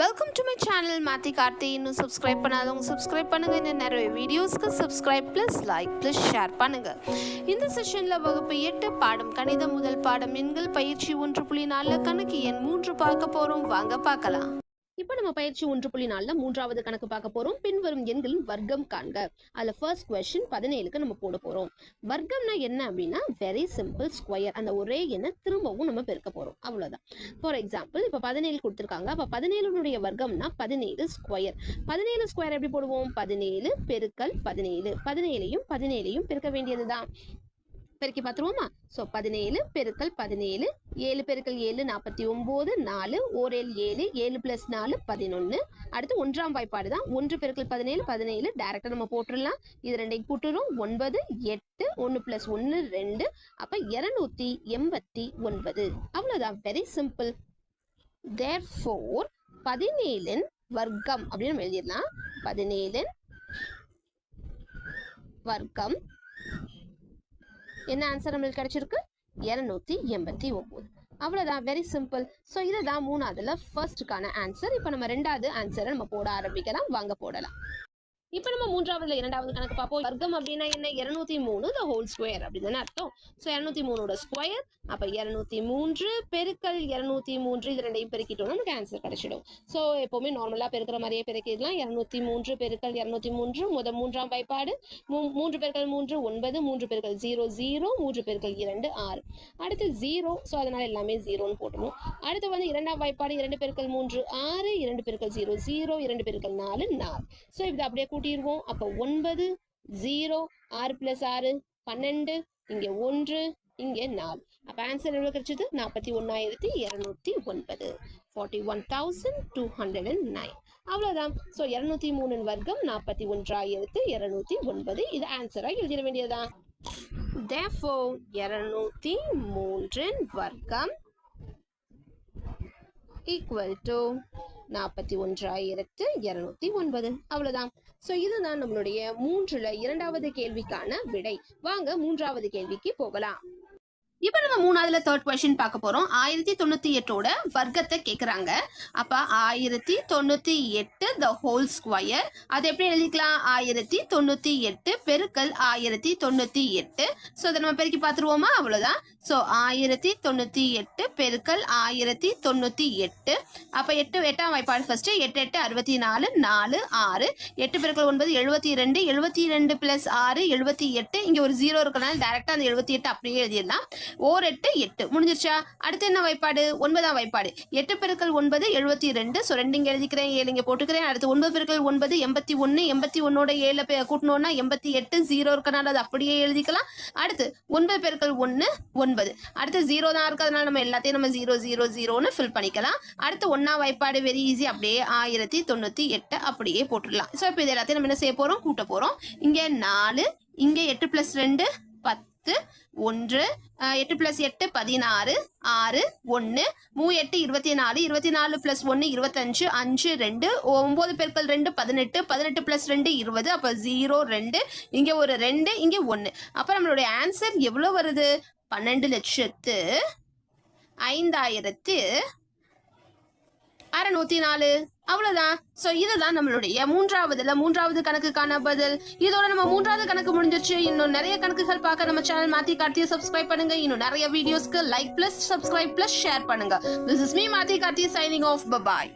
Welcome to my channel மாத்தி கார்த்தி இன்னும் subscribe பண்ணாதவங்க சப்ஸ்கிரைப் பண்ணுங்க. இன்னும் நிறைய வீடியோஸ்க்கு subscribe plus like plus share பண்ணுங்க. இந்த செஷனில் வகுப்பு எட்டு பாடம் கணிதம் முதல் பாடம் எண்கள் பயிற்சி ஒன்று புள்ளி நாலு கணக்கு எண் மூன்று பார்க்க போறோம். வாங்க பார்க்கலாம். இப்போ நம்ம பயிற்சி ஒன்று புள்ளி நாலுல மூன்றாவது கணக்கு பார்க்க போறோம். பின்வரும் எண்களின் வர்க்கம் காண்க. அதுல ஃபர்ஸ்ட் கொஸ்டின் பதினேழுக்கு நம்ம போட போறோம். வர்க்கம்னா என்ன அப்படின்னா வெரி சிம்பிள் ஸ்கொயர் அந்த ஒரே எண்ணை திரும்பவும் நம்ம பெருக்க போறோம். அவ்வளவுதான். ஃபார் எக்ஸாம்பிள் இப்போ பதினேழு கொடுத்துருக்காங்க. அப்போ பதினேழுனுடைய வர்க்கம்னா பதினேழு ஸ்கொயர் பதினேழு ஸ்கொயர் எப்படி போடுவோம்? பதினேழு பெருக்கல் பதினேழு. பதினேழையும் பதினேழையும் பெருக்க வேண்டியதுதான். பெருக்கி பார்த்துருவோமா? ஸோ பதினேழு பெருக்கல் பதினேழு ஏழு பெருக்கல் ஏழு நாற்பத்தி ஒம்பது நாலு ஓரேழு ஏழு ஏழு ப்ளஸ் நாலு பதினொன்று அடுத்து ஒன்றாம் வாய்ப்பாடு தான். ஒன்று பெருக்கல் பதினேழு பதினேழு டேரெக்டாக நம்ம போட்டுடலாம் இது ரெண்டையும் கூட்டுறோம். ஒன்பது எட்டு ஒன்று ப்ளஸ் ஒன்று ரெண்டு. அப்போ இரநூத்தி எண்பத்தி ஒன்பது. அவ்வளோதான் வெரி சிம்பிள் தேர் ஃபோர் பதினேழின் வர்க்கம் அப்படின்னு நம்ம எழுதிடலாம். பதினேழின் வர்க்கம் என்ன ஆன்சர் நம்மளுக்கு கிடைச்சிருக்கு? இரநூத்தி எண்பத்தி ஒம்பது. அவ்வளோதான் வெரி சிம்பிள் ஸோ இதுதான் மூணாவதுல ஃபர்ஸ்ட்டுக்கான ஆன்சர் இப்போ நம்ம ரெண்டாவது ஆன்சரை நம்ம போட ஆரம்பிக்கலாம். வாங்க போடலாம். இப்போ நம்ம மூன்றாவதுல இரண்டாவது கணக்கு பார்ப்போம். வர்க்கம் அப்படின்னா என்ன? இருநூத்தி மூணு த ஹோல் ஸ்கொயர் அப்படின்னு அர்த்தம். ஸோ இரநூத்தி மூணோட ஸ்கொயர் அப்போ இரநூத்தி மூன்று பெருக்கல் இரநூத்தி மூன்று இது ரெண்டையும் பெருக்கிட்டோம் நமக்கு ஆன்சர் கிடைச்சிடும். ஸோ எப்போவுமே நார்மலாக பெருக்கிற மாதிரியே பெருக்கிடலாம். இரநூத்தி மூன்று பெருக்கல் இரநூத்தி மூன்று முத மூன்றாம் வாய்ப்பாடு. மூன்று பெருக்கல் மூன்று ஒன்பது மூன்று பெருக்கல் ஜீரோ ஜீரோ மூன்று பெருக்கல் இரண்டு ஆறு. அடுத்து ஜீரோ ஸோ அதனால எல்லாமே ஜீரோன்னு போட்டணும் அடுத்து வந்து இரண்டாம் வாய்ப்பாடு இரண்டு பெருக்கல் மூன்று ஆறு இரண்டு பெருக்கல் ஜீரோ ஜீரோ இரண்டு பெருக்கல் நாலு நாலு. ஸோ இது அப்படியே கூட்டிடுவோம் அப்போ ஒன்பது ஜீரோ ஆறு பிளஸ் ஆறு பன்னெண்டு இங்கே ஒன்று இங்கே நாலு. அப்போ ஆன்சர் எவ்வளோ கிடைச்சது? நாற்பத்தி ஒன்றாயிரத்தி இரநூத்தி ஒன்பது. Forty one thousand two hundred and nine அவ்வளோதான் ஸோ இரநூத்தி மூணின் வர்க்கம் நாற்பத்தி ஒன்றாயிரத்து இரநூத்தி ஒன்பது. இது ஆன்சராக எழுதிட வேண்டியதுதான். தேஃபோ இரநூத்தி மூன்றின் வர்க்கம் ஈக்குவல் டு நாற்பத்தி ஒன்றாயிரத்து இரநூத்தி ஒன்பது. அவ்வளோதான் ஸோ இதுதான் நம்மளுடைய மூன்றில் இரண்டாவது கேள்விக்கான விடை. வாங்க மூன்றாவது கேள்விக்கு போகலாம். இப்போ நம்ம மூணாவதுல தேர்ட் கொஸ்டின் பார்க்க போறோம். ஆயிரத்தி தொண்ணூத்தி எட்டோட வர்க்கத்தை கேக்குறாங்க. அப்ப ஆயிரத்தி தொண்ணூத்தி எட்டு த ஹோல் ஸ்கொயர் அது எப்படி எழுதிக்கலாம்? ஆயிரத்தி தொண்ணூத்தி எட்டு பெருக்கல் ஆயிரத்தி தொண்ணூத்தி எட்டு ஸோ அதை நம்ம பெருக்கி பார்த்துருவோமா? அவ்வளவுதான். ஸோ ஆயிரத்தி தொண்ணூத்தி எட்டு பெருக்கல் ஆயிரத்தி தொண்ணூத்தி எட்டு அப்ப எட்டு எட்டாம் வாய்ப்பாடு ஃபர்ஸ்ட் எட்டு எட்டு அறுபத்தி நாலு நாலு ஆறு. எட்டு பெருக்கல் ஒன்பது எழுபத்தி ரெண்டு எழுபத்தி ரெண்டு பிளஸ் ஆறு எழுபத்தி எட்டு இங்க ஒரு ஜீரோ இருக்கனால டேரக்டா அந்த எழுபத்தி எட்டு அப்படியே எழுதிடலாம். ஓர் எட்டு. எட்டு முடிஞ்சிருச்சா? அடுத்து என்ன வாய்ப்பாடு? ஒன்பதாம் வாய்ப்பாடு. எட்டு பெருக்கள் ஒன்பது எழுபத்தி ரெண்டு ஸோ ரெண்டு இங்கே எழுதிக்கிறேன் ஏழு இங்கே போட்டுக்கிறேன். அடுத்து ஒன்பது பெருக்கள் ஒன்பது எண்பத்தி ஒன்று. எண்பத்தி ஒன்னோட ஏழு பே- கூட்டணும்னா எண்பத்தி எட்டு ஜீரோ இருக்கனால அது அப்படியே எழுதிக்கலாம். அடுத்து ஒன்பது பெருக்கள் ஒன்று ஒன்பது. அடுத்து ஜீரோ தான் இருக்கிறதுனால நம்ம எல்லாத்தையும் நம்ம ஜீரோ ஜீரோ ஜீரோன்னு ஃபில் பண்ணிக்கலாம். அடுத்து ஒன்றா வாய்ப்பாடு வெரி ஈஸி அப்படியே ஆயிரத்தி தொண்ணூற்றி எட்டு அப்படியே போட்டுடலாம். ஸோ இப்போ இது எல்லாத்தையும் நம்ம என்ன செய்ய போகிறோம் கூட்ட போகிறோம் இங்கே நாலு இங்கே எட்டு ப்ளஸ் ரெண்டு பத்து. ஒன்று எட்டு ப்ளஸ் எட்டு பதினாறு ஆறு ஒன்று மூ எட்டு இருபத்தி நாலு இருபத்தி நாலு ப்ளஸ் ஒன்று இருபத்தஞ்சு அஞ்சு ரெண்டு ஒம்பது பெருக்கல் ரெண்டு பதினெட்டு பதினெட்டு ப்ளஸ் ரெண்டு இருபது அப்போ ஜீரோ ரெண்டு இங்கே ஒரு ரெண்டு இங்கே ஒன்று அப்போ நம்மளுடைய ஆன்சர் எவ்வளோ வருது? பன்னெண்டு லட்சத்து ஐந்தாயிரத்து அறுநூத்தி நாலு அவ்வளவுதான். ஸோ இதுதான் நம்மளுடைய மூன்றாவதுல மூன்றாவது கணக்குக்கான பதில். இதோட நம்ம மூன்றாவது கணக்கு முடிஞ்சிருச்சு. இன்னும் நிறைய கணக்குகள் பார்க்க நம்ம சேனல் மாத்தி கார்த்தியை சப்ஸ்கிரைப் பண்ணுங்க. இன்னும் நிறைய வீடியோஸ்க்கு like plus subscribe plus share பண்ணுங்க. This is me Mathi Karthi signing of bye bye